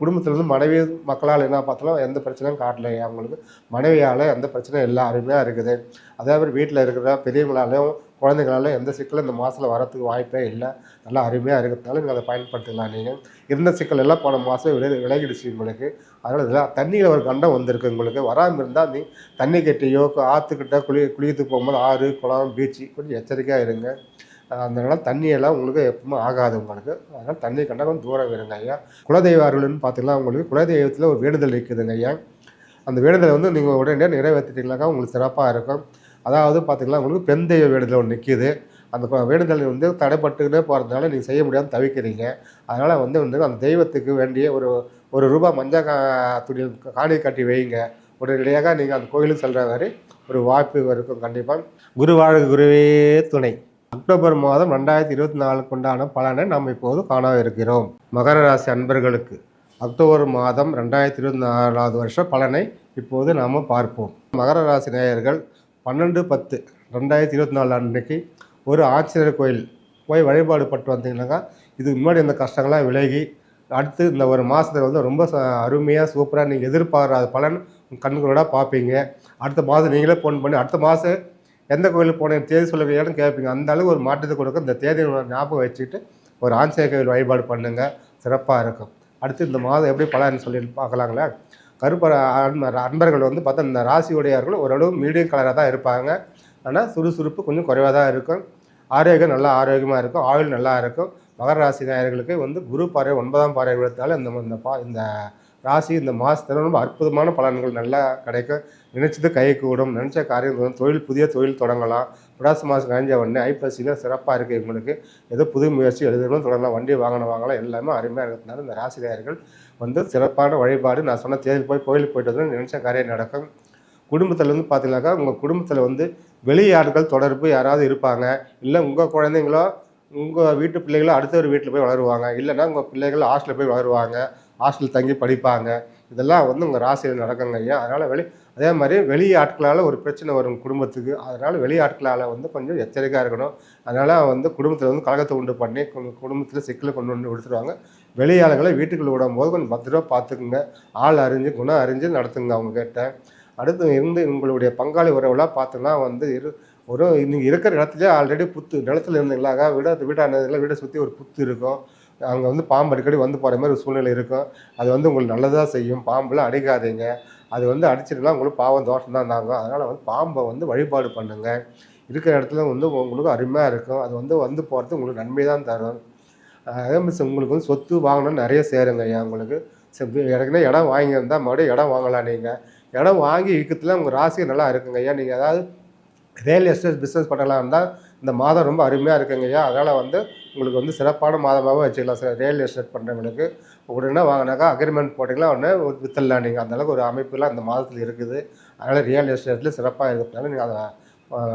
குடும்பத்தில் மனைவி மக்களால் என்ன பார்த்தாலும் எந்த பிரச்சனையும் காட்டல. அவங்களுக்கு மனைவியால் எந்த பிரச்சனையும் இல்லை அருமையாக இருக்குது. அதே மாதிரி வீட்டில் இருக்கிற பெரியவங்களாலையும் குழந்தைங்களாலும் எந்த சிக்கலும் இந்த மாதத்தில் வரத்துக்கு வாய்ப்பே இல்லை. நல்லா அருமையாக இருக்கிறதுனால நீங்கள் அதை பயன்படுத்திக்கலாம் நீங்கள் இருந்த சிக்கல் எல்லாம் போன மாதம் விலை விலகிடுச்சு உங்களுக்கு. அதனால் இதெல்லாம் தண்ணியில் ஒரு கண்டம் வந்திருக்கு உங்களுக்கு. வராமல் இருந்தால் நீ தண்ணி கட்டியோ ஆற்றுக்கிட்ட குளி குளியத்துக்கு போகும்போது ஆறு குளம் பீச்சு கொஞ்சம் எச்சரிக்கையாக இருங்க. அதனால தண்ணியெல்லாம் உங்களுக்கு எப்பவுமே ஆகாது உங்களுக்கு. அதனால் தண்ணி கண்டா கொஞ்சம் தூரம் இருங்க ஐயா. குலதெய்வ அருள்னு பார்த்தீங்கன்னா உங்களுக்கு குலதெய்வத்தில் ஒரு வேண்டுதல் இருக்குதுங்க ஐயா. அந்த வேண்டுதலை வந்து நீங்கள் உடனே நிறைவேற்றிட்டீங்களாக்கா உங்களுக்கு சிறப்பாக இருக்கும். அதாவது பார்த்தீங்கன்னா உங்களுக்கு பெண் தெய்வ வேண்டுதல் ஒன்று நிற்கிது அந்த கொ- வேண்டுதல் வந்து தடைப்பட்டுக்கிட்டே போகிறதுனால நீங்கள் செய்ய முடியாமல் தவிக்கிறீங்க. அதனால் வந்து வந்து அந்த தெய்வத்துக்கு வேண்டிய ஒரு ஒரு ரூபா மஞ்சள் கா துணி காணி கட்டி வைங்க. உடனடியாக நீங்கள் அந்த கோயிலுக்கு செல்கிற மாதிரி ஒரு வாய்ப்பு இருக்கும் கண்டிப்பாக குருவாழ் குருவே துணை. அக்டோபர் மாதம் ரெண்டாயிரத்தி இருபத்தி நாலுக்கு உண்டான பலனை நாம் இப்போது காண இருக்கிறோம். மகர ராசி அன்பர்களுக்கு அக்டோபர் மாதம் ரெண்டாயிரத்தி இருபத்தி நாலாவது வருஷம் பலனை இப்போது நாம் பார்ப்போம். மகர ராசி நேயர்கள் பன்னெண்டு பத்து ரெண்டாயிரத்தி இருபத்தி நாலு அன்னைக்கு ஒரு ஆஞ்சநேயர் கோயில் போய் வழிபாடு பட்டு வந்தீங்கன்னாக்கா இதுக்கு முன்னாடி இந்த கஷ்டங்கள்லாம் விலகி அடுத்து இந்த ஒரு மாதத்தில் வந்து ரொம்ப ச அருமையாக சூப்பராக நீங்கள் எதிர்பாராத பலன் கண்களோட பார்ப்பீங்க. அடுத்த மாதம் நீங்களே ஃபோன் பண்ணி அடுத்த மாதம் எந்த கோயிலுக்கு போனேன் தேதி சொல்லுவீங்கன்னு கேட்பீங்க அந்த அளவு ஒரு மாற்றத்தை கொடுக்க இந்த தேதி ஞாபகம் வச்சுக்கிட்டு ஒரு ஆஞ்சநேய கோயில் வழிபாடு பண்ணுங்கள் சிறப்பாக இருக்கும். அடுத்து இந்த மாதம் எப்படி பலன்னு சொல்லி பார்க்கலாங்களே? கருப்ப அன்பர்கள் வந்து பார்த்தா இந்த ராசியுடையார்கள் ஓரளவு மீடியம் கலராக தான் இருப்பாங்க. ஆனால் சுறுசுறுப்பு கொஞ்சம் குறைவாக தான் இருக்கும். ஆரோக்கியம் நல்லா ஆரோக்கியமாக இருக்கும். ஆயுள் நல்லா இருக்கும். மகர ராசி நேயர்களுக்கு வந்து குரு பாறை ஒன்பதாம் பாறை விழுத்தால இந்த இந்த பா இந்த ராசி இந்த மாதத்தில் ரொம்ப அற்புதமான பலன்கள் நல்லா கிடைக்கும் நினைச்சது கை கூடும் நினச்ச காரியம் தொழில் புதிய தொழில் தொடங்கலாம். புடாசு மாதம் கழிஞ்ச உடனே ஐப்பசியில் சிறப்பாக இருக்குது உங்களுக்கு ஏதோ புது முயற்சி எழுதணும் தொடங்கலாம் வண்டி வாங்கின வாங்கலாம். எல்லாமே அருமையாக இருக்கிறதுனால இந்த ராசிரியர்கள் வந்து சிறப்பான வழிபாடு. நான் சொன்ன தேதியில் போய் கோயிலுக்கு போயிட்டு வந்து நினச்ச காரியம் நடக்கும். குடும்பத்தில் வந்து பார்த்தீங்கன்னாக்கா உங்கள் குடும்பத்தில் வந்து வெளியாட்கள் தொடர்பு யாராவது இருப்பாங்க. இல்லை உங்கள் குழந்தைங்களோ உங்கள் வீட்டு பிள்ளைகளோ அடுத்த ஒரு வீட்டில் போய் வளருவாங்க. இல்லைன்னா உங்கள் பிள்ளைகள் ஹாஸ்டலில் போய் வளருவாங்க. ஹாஸ்டல் தங்கி படிப்பாங்க. இதெல்லாம் வந்து உங்கள் ராசியில் நடக்குங்க ஐயா அதனால் வெளி அதே மாதிரி வெளி ஆட்களால் ஒரு பிரச்சனை வரும் குடும்பத்துக்கு. அதனால் வெளி ஆட்களால் வந்து கொஞ்சம் எச்சரிக்கையாக இருக்கணும். அதனால் வந்து குடும்பத்தில் வந்து கழகத்தை உண்டு பண்ணி குடும்பத்தில் சிக்கலை கொண்டு வந்து விடுத்துருவாங்க. வெளியாளர்களை வீட்டுக்குள்ள விடும்போது கொஞ்சம் பத்திரமா பார்த்துக்குங்க. ஆள் அறிஞ்சு குணம் அறிஞ்சு நடத்துங்க அவங்கக்கிட்ட அடுத்து இருந்து உங்களுடைய பங்காளி உறவுலாம் பார்த்தோன்னா வந்து இரு ஒரு நீங்கள் இருக்கிற இடத்துலயே ஆல்ரெடி புத்து நிலத்துல இருந்தீங்களாக வீடு வீடானதுல வீடை சுற்றி ஒரு புத்து இருக்கும். அங்கே வந்து பாம்பு அடிக்கடி வந்து போகிற மாதிரி ஒரு சூழ்நிலை இருக்கும். அது வந்து உங்களுக்கு நல்லதாக செய்யும். பாம்புலாம் அடிக்காதீங்க. அது வந்து அடிச்சிட்டுனா உங்களுக்கு பாவம் தோஷம் தான் தாங்க அதனால் வந்து பாம்பை வந்து வழிபாடு பண்ணுங்க. இருக்கிற இடத்துல வந்து உங்களுக்கு அருமையாக இருக்கும். அது வந்து வந்து போகிறது உங்களுக்கு நன்மை தான் தரும். அதே மாதிரி உங்களுக்கு வந்து சொத்து வாங்கணும்னு நிறைய சேருங்க ஐயா உங்களுக்கு. எனக்குன்னா இடம் வாங்கியிருந்தால் மறுபடியும் இடம் வாங்கலாம் நீங்கள் இடம் வாங்கி விற்கிறதுல உங்கள் ராசி நல்லா இருக்குங்க ஐயா. நீங்கள் ஏதாவது ரியல் எஸ்டேட் பிஸ்னஸ் பண்ணலாம் இருந்தால் இந்த மாதம் ரொம்ப அருமையாக இருக்குங்க ஐயா. அதனால் வந்து உங்களுக்கு வந்து சிறப்பான மாதமாகவும் வச்சுக்கலாம் சார். ரியல் எஸ்டேட் பண்ணுறவங்களுக்கு உடனே வாங்கினாக்கா அக்ரிமெண்ட் போட்டிங்கன்னா உடனே வித்தரலாம் நீங்கள் அந்தளவுக்கு ஒரு அமைப்புலாம் அந்த மாதத்தில் இருக்குது. அதனால் ரியல் எஸ்டேட்டில் சிறப்பாக இருக்கிறதுனால நீங்கள் அதை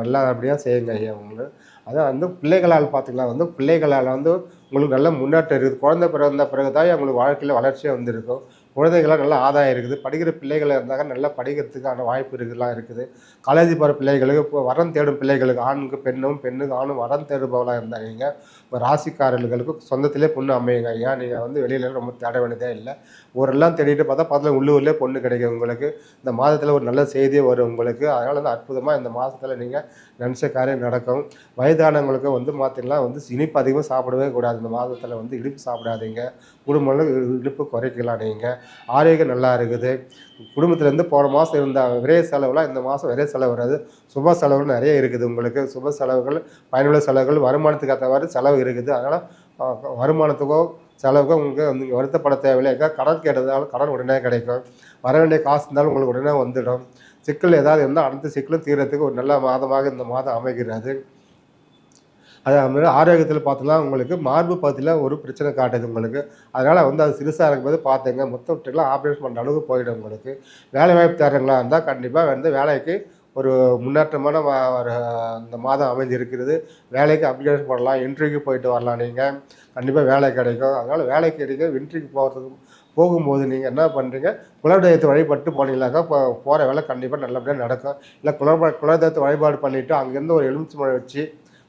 நல்லபடியாக செய்யுங்க ஐயா உங்களுக்கு அதான் வந்து பிள்ளைகளால் பார்த்தீங்களா வந்து பிள்ளைகளால் வந்து உங்களுக்கு நல்ல முன்னேற்றம் இருக்குது. குழந்தை பிறந்த பிறகு தான் உங்களுக்கு வாழ்க்கையில் வளர்ச்சியாக வந்திருக்கும். குழந்தைகளாம் நல்ல ஆதாயம் இருக்குது. படிக்கிற பிள்ளைகளாக இருந்தாக்க நல்லா படிக்கிறதுக்கான வாய்ப்பு இருக்குலாம் இருக்குது. காலேஜ் போகிற பிள்ளைகளுக்கு இப்போ வரம் தேடும் பிள்ளைகளுக்கு ஆணுக்கு பெண்ணும் பெண்ணுக்கு ஆணும் வரம் தேடுபவளாக இருந்தாங்க. இப்போ ராசிக்காரர்களுக்கு சொந்தத்திலே பொண்ணு அமையுங்க ஐயா. நீங்கள் வந்து வெளியில ரொம்ப தேட வேண்டியதே இல்லை. ஊரெல்லாம் தேடிட்டு பார்த்தா பக்கத்தில் உள்ளூர்லேயே பொண்ணு கிடைக்கும் உங்களுக்கு. இந்த மாதத்தில் ஒரு நல்ல செய்தியே வரும் உங்களுக்கு. அதனால் வந்து அற்புதமாக இந்த மாதத்தில் நீங்கள் நினச்ச காரியம் நடக்கும். வயதானவங்களுக்கு வந்து பார்த்தீங்கன்னா வந்து இனிப்பு அதிகமாக சாப்பிடவே கூடாது. இந்த மாதத்தில் வந்து இனிப்பு சாப்பிடாதீங்க. குடும்பம் இனிப்பு குறைக்கலாம் நீங்கள் ஆரோக்கியம் நல்லா இருக்குது. குடும்பத்துலேருந்து போன மாதம் இருந்த விரைய செலவுலாம் இந்த மாதம் விரைய செலவு வராது. சுப செலவுகள் நிறைய இருக்குது உங்களுக்கு. சுப செலவுகள் பயனுள்ள செலவுகள் வருமானத்துக்கு ஏற்றவாறு செலவு இருக்குது. அதனால் வருமானத்துக்கோ செலவுக்கோ உங்களுக்கு வந்து வருத்தப்பட தேவையில்லை. எங்கே கடன் கேட்டதாலும் கடன் உடனே கிடைக்கும். வர வேண்டிய காசு இருந்தாலும் உங்களுக்கு உடனே வந்துடும். சிக்கல் ஏதாவது இருந்தால் அடுத்த சிக்கலும் தீர்றதுக்கு ஒரு நல்ல மாதமாக இந்த மாதம் அமைகிறது. அது மாதிரி ஆரோக்கியத்தில் பார்த்தோம்னா உங்களுக்கு மார்பு பகுதியில் ஒரு பிரச்சனை காட்டுது உங்களுக்கு. அதனால் வந்து அது சிறுசாக இருக்கும்போது பார்த்துங்க. மொத்தம் விட்டுலாம் ஆப்ரேஷன் பண்ணுற அளவுக்கு போயிடும் உங்களுக்கு. வேலை வாய்ப்பு தேடுறீங்களா இருந்தால் கண்டிப்பாக வந்து வேலைக்கு ஒரு முன்னேற்றமான வ- ஒரு இந்த மாதம் அமைஞ்சிருக்கிறது வேலைக்கு அப்ளிகேஷன் பண்ணலாம் இன்டர்வியூக்கு போயிட்டு வரலாம் நீங்கள் கண்டிப்பாக வேலை கிடைக்கும். அதனால் வேலைக்கு கிடைக்கும் இன்டர்வியூக்கு போகிறதுக்கு போகும்போது நீங்கள் என்ன பண்ணுறீங்க குலதெய்வத்தை வழிபட்டு போனீங்களாக்கா இப்போ போகிற வேலை கண்டிப்பாக நல்லபடியாக நடக்கும். இல்லை குலப குலதெய்வத்தை வழிபாடு பண்ணிவிட்டு அங்கேருந்து ஒரு எலுமிச்சை மழை வச்சு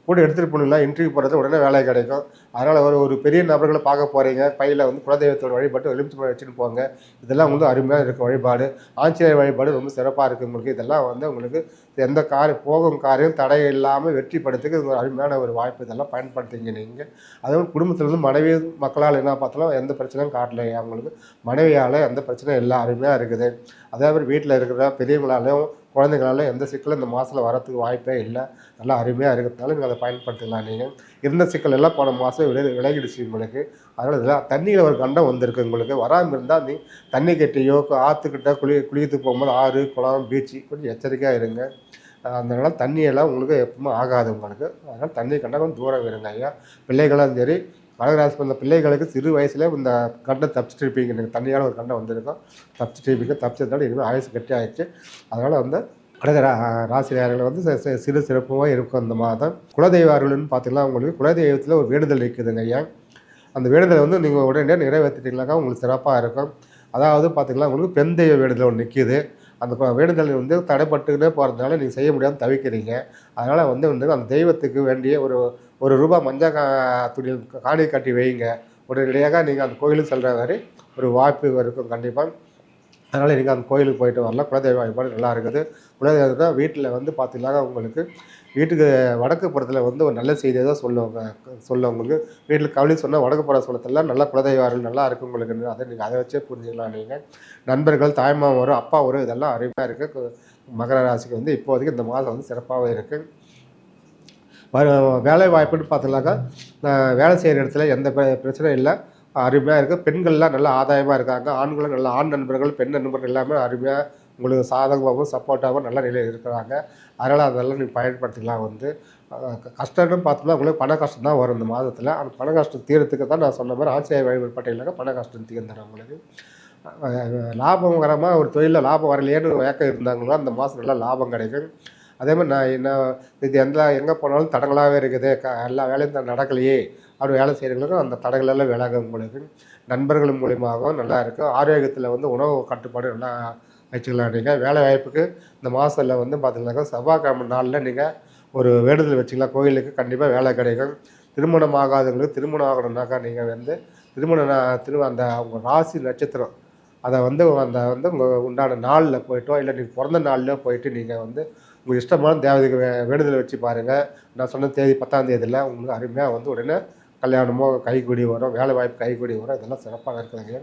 கூட எடுத்துகிட்டு போனீங்களா இன்டர்வியூ போகிறது உடனே வேலை கிடைக்கும். அதனால் ஒரு ஒரு பெரிய நபர்களை பார்க்க போகிறீங்க பையில் வந்து குலதெய்வத்தோட வழிபாட்டு பழம் வச்சுட்டு போங்க. இதெல்லாம் வந்து அருமையாக இருக்க வழிபாடு. ஆஞ்சநேயர் வழிபாடு ரொம்ப சிறப்பாக இருக்குது உங்களுக்கு. இதெல்லாம் வந்து உங்களுக்கு எந்த காரியம் போகும் காரியம் தடை இல்லாமல் வெற்றிப்படுத்துக்கு இது ஒரு அருமையான ஒரு வாய்ப்பு. இதெல்லாம் பயன்படுத்திங்க நீங்கள் அதுவும் குடும்பத்தில் இருந்து மனைவி மக்களால் என்ன பார்த்தாலும் எந்த பிரச்சனையும் காட்டல அவங்களுக்கு மனைவியால் எந்த பிரச்சனையும் இல்லை. அருமையாக இருக்குது. அதே மாதிரி வீட்டில் இருக்கிற பெரியவங்களாலையும் குழந்தைங்களால எந்த சிக்கலும் இந்த மாதத்தில் வரத்துக்கு வாய்ப்பே இல்லை. நல்லா அருமையாக இருக்கிறதுனால நீங்கள் அதை பயன்படுத்திக்கலாம். நீங்கள் இருந்த சிக்கல் எல்லாம் போன மாதம் விலை விலகிடுச்சு உங்களுக்கு. அதனால் இதெல்லாம் தண்ணியில் ஒரு கண்டம் வந்திருக்கு உங்களுக்கு. வராமல் இருந்தால் நீ தண்ணி கட்டியோ ஆற்றுக்கிட்ட குளி குளிக்கிறதுக்கு போகும்போது ஆறு குளம் பீச்சு கொஞ்சம் எச்சரிக்கையாக இருங்க. அதனால் தண்ணியெல்லாம் உங்களுக்கு எப்பவுமே ஆகாது உங்களுக்கு. அதனால் தண்ணி கண்டா கொஞ்சம் தூரம் இருங்க ஐயா. பிள்ளைகளும் சரி கடகராசி பிறந்த பிள்ளைகளுக்கு சிறு வயசுல இந்த கண்டை தப்பிச்சுட்டு இருப்பீங்க நீங்கள் தண்ணியால் ஒரு கண்டை வந்திருக்கும். தப்பிச்சுட்டு இருப்பீங்க தப்பிச்சதுனால இனிமேல் ஆயுசு கட்டி ஆயிடுச்சு அதனால் வந்து கடக ரா- ராசினியர்கள் வந்து சிறு சிறப்பாக இருக்கும் அந்த மாதம். குலதெய்வ அருள்னு பார்த்தீங்கன்னா உங்களுக்கு குலதெய்வத்தில் ஒரு வேண்டுதல் இருக்குதுங்க ஐயா. அந்த வேண்டுதலை வந்து நீங்கள் உடனடியாக நிறைவேற்றிட்டீங்கன்னாக்கா உங்களுக்கு சிறப்பாக இருக்கும். அதாவது பார்த்தீங்கன்னா உங்களுக்கு பெண் தெய்வ வேண்டுதல் ஒன்று நிற்கிது அந்த வேண்டுதல் வந்து தடைப்பட்டுக்கிட்டே போகிறதுனால நீங்கள் செய்ய முடியாமல் தவிக்கிறீங்க. அதனால் வந்து வந்து அந்த தெய்வத்துக்கு வேண்டிய ஒரு ஒரு ரூபா மஞ்சள் கா துணியில் காணி கட்டி வைங்க. உடனடியாக நீங்கள் அந்த கோயிலுக்கு செல்கிற மாதிரி ஒரு வாய்ப்பு இருக்கும் கண்டிப்பாக அதனால் நீங்கள் அந்த கோயிலுக்கு போயிட்டு வரலாம் குலதெய்வ வழிபாடு நல்லா இருக்குது. குலதெய்வத்தை வீட்டில் வந்து பார்த்தீங்கன்னா உங்களுக்கு வீட்டுக்கு வடக்கு புறத்தில் வந்து ஒரு நல்ல செய்தியை தான் சொல்லுவாங்க சொல்ல உங்களுக்கு வீட்டில் கவலை சொன்னால் வடக்கு புற சொல்லத்தெல்லாம் நல்லா குலதெய்வ அருள் நல்லா இருக்கும் உங்களுக்கு. அதை நீங்கள் அதை வச்சே புரிஞ்சுக்கலாம் நீங்கள் நண்பர்கள் தாய்மாமன் வரும் அப்பா வரும் இதெல்லாம் அருமையாக இருக்குது மகர ராசிக்கு வந்து இப்போதைக்கு இந்த மாதம் வந்து சிறப்பாகவே இருக்குது வேலை வாய்ப்புன்னு பார்த்தீங்கன்னாக்கா நான் வேலை செய்கிற இடத்துல எந்த பிர- பிரச்சனையும் இல்லை. அருமையாக இருக்குது பெண்கள்லாம் நல்ல ஆதாயமாக இருக்காங்க. ஆண்களும் நல்ல ஆண் நண்பர்கள் பெண் நண்பர்கள் எல்லாமே அருமையாக உங்களுக்கு சாதகமாகவும் சப்போர்ட்டாகவும் நல்ல நிலையில் இருக்கிறாங்க. அதனால் அதெல்லாம் நீங்கள் பயன்படுத்திக்கலாம் வந்து. கஷ்டம்னு பார்த்தோம்னா உங்களுக்கு பண கஷ்டம் தான் வரும் இந்த மாதத்தில். அந்த பண கஷ்டம் தீரத்துக்கு தான் நான் சொன்ன மாதிரி ஆசிரியர் வழிபட்டீங்கன்னாக்கா பண கஷ்டம் தீர்ந்துடும் உங்களுக்கு. லாபகரமாக ஒரு தொழிலில் லாபம் வரலையேன்னு ஏக்கம் இருந்தாங்களோ அந்த மாதம் நல்லா லாபம் கிடைக்கும். அதே மாதிரி நான் என்ன இது எந்த எங்கே போனாலும் தடங்களாகவே இருக்குது. க எல்லா வேலையும் தான் நடக்கலையே. அப்படி வேலை செய்கிறவங்களுக்கும் அந்த தடங்களெல்லாம் விலக உங்களுக்கு நண்பர்கள் மூலியமாகவும் நல்லா இருக்கும். ஆரோக்கியத்தில் வந்து உணவு கட்டுப்பாடு நல்லா வச்சுக்கலாம். நீங்கள் வேலை வாய்ப்புக்கு இந்த மாதத்தில் வந்து பார்த்தீங்கன்னாக்கா செவ்வாய்க்கிழமை நாளில் நீங்கள் ஒரு வேண்டுதல் வச்சுக்கலாம். கோயிலுக்கு கண்டிப்பாக வேலை கிடைக்கும். திருமணம் ஆகாதவங்களுக்கு திருமணம் ஆகணும்னாக்கா நீங்கள் வந்து திருமணம் நா- திரு அந்த அவங்க ராசி நட்சத்திரம் அதை வந்து அந்த வந்து உங்கள் உண்டான நாளில் போயிட்டோ இல்லை நீங்கள் பிறந்த நாளில் போயிட்டு நீங்கள் வந்து உங்கள் இஷ்டமான தேவதைக்கு வே வச்சு பாருங்கள் நான் சொன்ன தேதி பத்தாம் தேதியில் உங்களுக்கு அருமையாக வந்து உடனே கல்யாணமோ கைக்கூடி வரும் வேலை வாய்ப்பு கைக்கூடி வரும். இதெல்லாம் சிறப்பாக இருக்குதுங்க.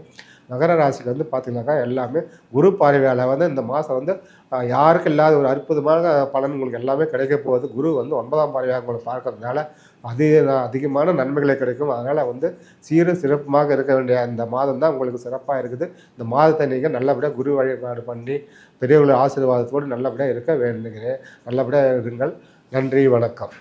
மகர ராசிக்கு வந்து பார்த்தீங்கன்னாக்கா எல்லாமே குரு பார்வையால் வந்து இந்த மாதம் வந்து யாருக்கு யாருக்கும் இல்லாத ஒரு அற்புதமான பலன் உங்களுக்கு எல்லாமே கிடைக்க போகுது. குரு வந்து ஒன்பதாம் பார்வையாக உங்களை பார்க்கறதுனால அதிக அதிகமான நன்மைகளை கிடைக்கும். அதனால் வந்து சீரும் சிறப்புமாக இருக்க வேண்டிய இந்த மாதம் தான் உங்களுக்கு சிறப்பாக இருக்குது. இந்த மாதத்தை நீங்கள் நல்லபடியாக குரு வழிபாடு பண்ணி பெரியவர்கள் ஆசீர்வாதத்தோடு நல்லபடியாக இருக்க வேண்டுகிறேன். நல்லபடியாக இருங்கள். நன்றி வணக்கம்.